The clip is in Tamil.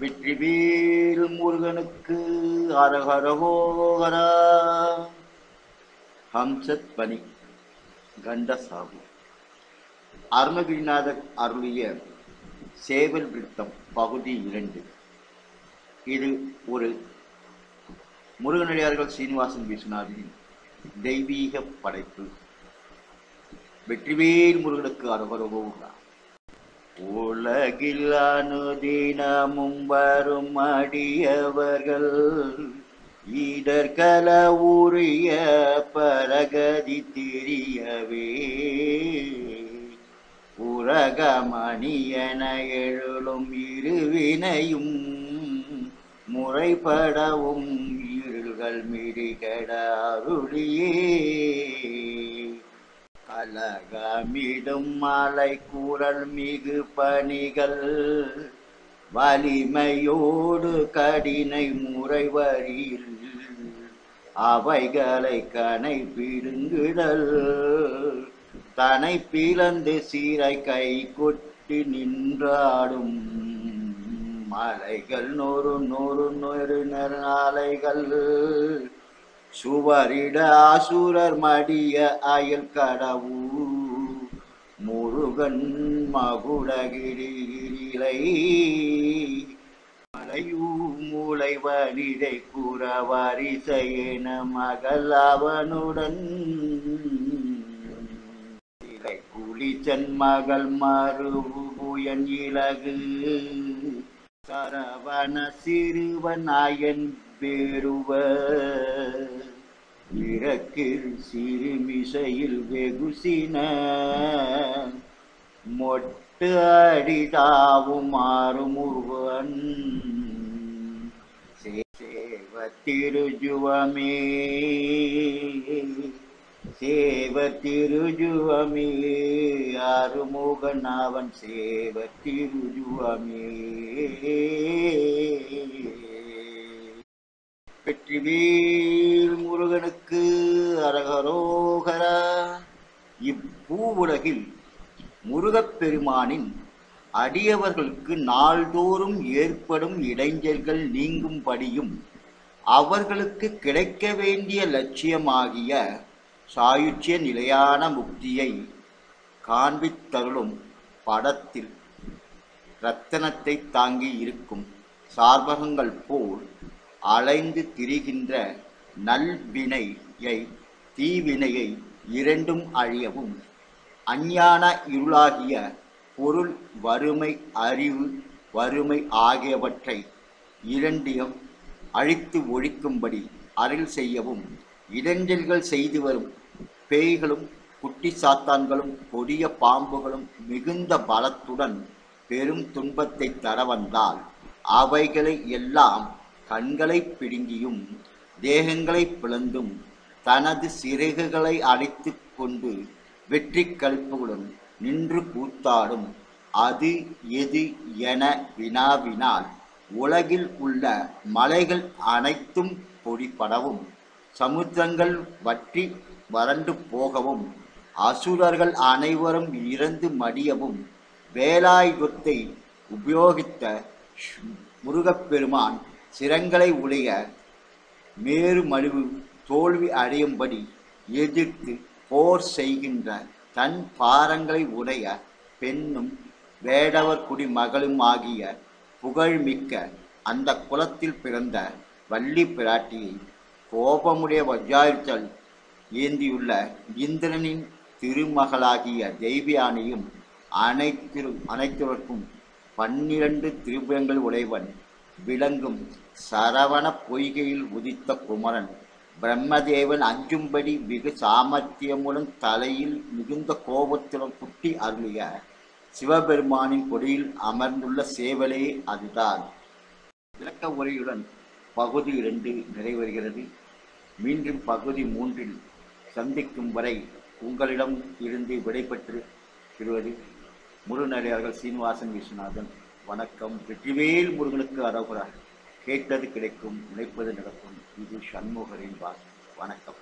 வெற்றிவேல் முருகனுக்கு அரகரகோகரா ஹம்சத் பனி கண்டசாபு அருணகிரிநாதர் அருளிய சேவல் விருத்தம் பகுதி இரண்டு. இது ஒரு முருகனடியார்கள் சீனிவாசன் விஸ்வநாதின் தெய்வீக படைப்பு. வெற்றிவேல் முருகனுக்கு அரகரகோகரா உலகில் அனுதினமும் வரும் அடியவர்கள். இடர்கல உரிய பரகதி தெரியவே. உலகமணி என எழுளும் இருவினையும் முறைப்படவும் இருள்கள் மிடிகட அருளியே. கலகமிடும் மலை கூறல் மிகு பணிகள். வலிமையோடு கடினை முறை வரியில் அவைகளை கனை பிடுங்கிடல் தனை பிளந்து சீரை கை கொட்டி நின்றாடும் மலைகள் நூறு நூறு நூறு நாளைகள் சுவரிட அசுரர் மடிய அயல் கடவு முருகன் மகுடகிரிலை மலையூ மூளை வனிதை கூற வரிசையென மகள் அவனுடன். குளிச்சன் மகள் மறுபுயன் இலகு. சரவண சிறுவன் சிறுவனாயன் பெறுவர் இறக்கில் சிறுமிசையில் வெகுசின மொட்டு அடிதாவும் மாறுமுருவன் சேவ திருஜுவமே சேவ திருஜுவமே அருமுகன் அவன் சேவ திருஜுவமே வெற்றிவேல் முருகனுக்கு அரகரோகரா இப்பூவுலகில் முருகப்பெருமானின் அடியவர்களுக்கு நாள்தோறும் ஏற்படும் இடைஞ்சல்கள் நீங்கும்படியும் அவர்களுக்கு கிடைக்க வேண்டிய லட்சியமாகிய சாயுச்சிய நிலையான முக்தியை காண்பித்தருளும் படத்தில் இரத்தனத்தை தாங்கி இருக்கும் சார்பகங்கள் போல் அலைந்து திரிகின்ற நல்வினையை தீவினையை இரண்டும் அழியவும் அஞ்ஞான இருளாகிய பொருள் வறுமை அறிவு வறுமை ஆகியவற்றை இரண்டையும் அழித்து ஒழிக்கும்படி அருள் செய்யவும் இடைஞ்சல்கள் செய்து வரும் பேய்களும் குட்டி சாத்தான்களும் கொடிய பாம்புகளும் மிகுந்த பலத்துடன் பெரும் துன்பத்தை தர வந்தால் அவைகளை எல்லாம் கண்களை பிடுங்கியும் தேகங்களை பிளந்தும் தனது சிறகுகளை அடைத்து கொண்டு வெற்றி கழிப்புகளுடன் நின்று கூத்தாடும். அது எது என வினாவினால் உலகில் உள்ள மலைகள் அனைத்தும் பொடிபடவும் சமுத்திரங்கள் வற்றி வறண்டு போகவும் அசுரர்கள் அனைவரும் இறந்து மடியவும் வேலாயுதத்தை உபயோகித்த முருகப்பெருமான் சிரங்களை உடைய மேருமழுவு தோல்வி அடையும்படி எதிர்த்து போர் செய்கின்ற தன் பாரங்களை உடைய பெண்ணும் வேடவர் குடி மகளும் ஆகிய புகழ்மிக்க அந்த குலத்தில் பிறந்த வள்ளி பிராட்டியை கோபமுடைய வஜ்ராயுத்தல் ஏந்தியுள்ள இந்திரனின் திருமகளாகிய தெய்வியானையும் அனைத்து அனைத்திற்கும் பன்னிரண்டு திருபுயங்கள் உடையவன் விளங்கும் சரவண பொய்கையில் உதித்த குமரன். பிரம்மதேவன் அஞ்சும்படி வெகு சாமர்த்தியமுடன் தலையில் மிகுந்த கோபத்துடன் குட்டி அருளிய சிவபெருமானின் கொடியில் அமர்ந்துள்ள சேவலே அதுதான். விளக்க உரையுடன் பகுதி இரண்டு நிறைவருகிறது மீண்டும் பகுதி மூன்றில் சந்திக்கும் வரை உங்களிடம் இருந்து விடைபெற்று பெறுவது முருகனடியார்கள் சீனிவாசன் விஸ்வநாதன். வணக்கம். வெற்றிவேல் முருகனுக்கு அரோகரா. கேட்டது கிடைக்கும் நினைப்பது நடக்கும். இது சண்முகரின் வாக்கு. வணக்கம்.